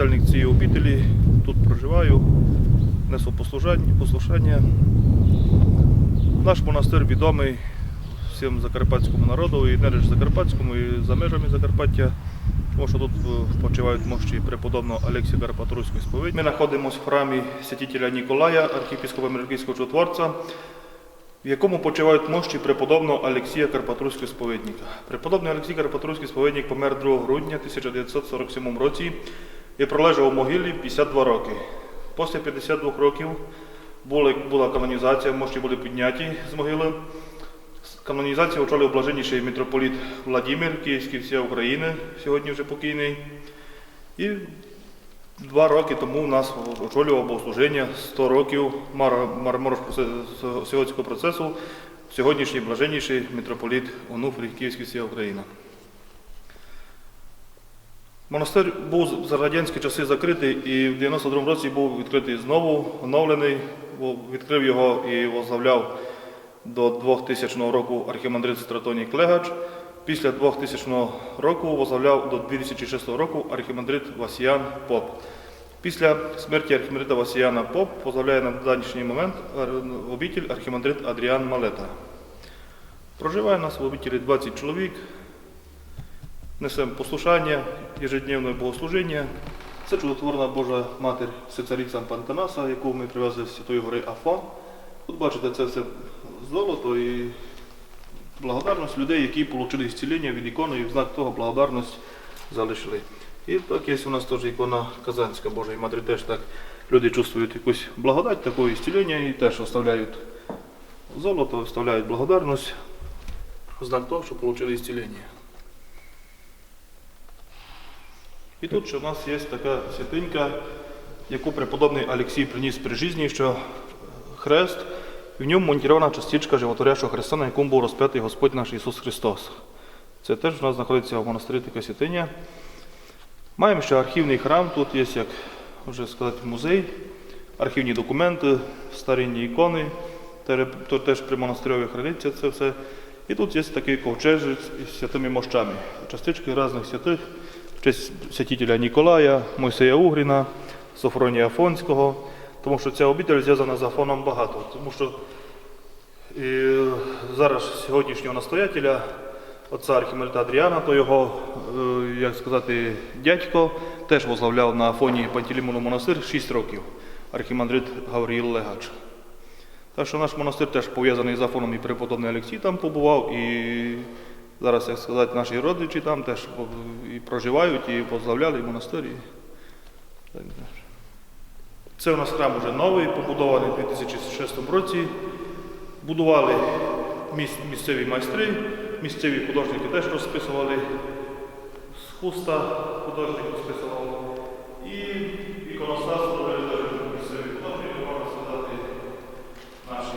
архімандрит цієї обителі. Тут проживаю, несу послушання. Наш монастир відомий всім закарпатському народу, і не лише закарпатському, і за межами Закарпаття. Тому що тут е, почивають мощі преподобного Олексія Карпатруської сповіді. Ми знаходимося в храмі святителя Ніколая, архіпіскопа Миргійського чудотворця, в якому почивають мощі преподобного Олексія Карпатруського сповідника. Преподобний Олексій Карпатруський сповідник помер 2 грудня 1947 році і пролежав у могилі 52 роки. Після 52 років були, була канонізація, мощі були підняті з могили. Канонізацію очолив блаженніший митрополіт Владимир, Київський всія України, сьогодні вже покійний. І два роки тому у нас очолював богослужіння 100 років мар- сьогоднішнього процесу, сьогоднішній блаженніший митрополіт Онуфрій, Київський всія Україна. Монастир був за радянські часи закритий і в 92-му році був відкритий знову, оновлений, відкрив його і возглавляв до 2000 року архімандрит Стратоній Клегач. Після 2000 року возглавляв до 2006 року архімандрит Васіян Поп. Після смерті архімандрита Васіяна Поп возглавляє на данішній момент обитель архімандрит Адріан Малета. Проживає нас в обителі 20 чоловік. Несемо послушання, ежедневне богослужіння. Це чудотворна Божа Матір Сицаріця Пантанаса, яку ми привезли з Святої гори Афон. Тут бачите, це все золото і благодарність людей, які отримали зцілення від ікони і в знак того благодарність залишили. І так є у нас теж ікона Казанська Божої Матері, теж так люди чувствують якусь благодать, таке зцілення і теж оставляють золото, оставляють благодарність в знак того, що отримали зцілення. І тут ще у нас є така святинька, яку преподобний Олексій приніс при житті, що хрест, і в ньому монтірована частичка животворящого Христа, на якому був розп'ятий Господь наш Ісус Христос. Це теж у нас знаходиться в монастирі така святиня. Маємо ще архівний храм, тут є, як вже сказати, музей, архівні документи, старинні ікони, теж при монастирьові храниться це все. І тут є такий ковчежець із святими мощами, частички різних святих, в честь святителя Ніколая, Мойсея Угріна, Софронія Афонського, тому що ця обитель зв'язана з Афоном багато. Тому що і зараз сьогоднішнього настоятеля, отця Архімельта Адріана, то його, е, як сказати, дядько теж возглавляв на Афоні Пантелеймону монастир 6 років, архімандрит Гавріїл Легач. Так що наш монастир теж пов'язаний з Афоном і преподобний Олексій там побував, і зараз, як сказати, наші родичі там теж і проживають, і возглавляли і монастир. І... так далі. Це у нас храм уже новий, побудований у 2006 році. Будували місцеві майстри, місцеві художники теж розписували. З хуста художник розписував. І іконостас теж місцеві художники, можна сказати, наші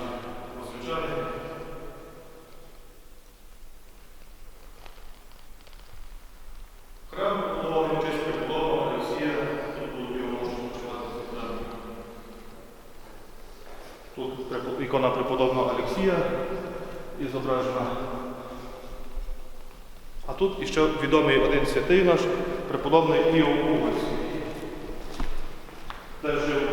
освічани. Храм побудований в честь преподобного Олексія, тут будуть його можна почувати зібрати. Тут препо- ікона преподобного Олексія і зображена. А тут іще відомий один святий наш, преподобний Іов Угольський. Теж жив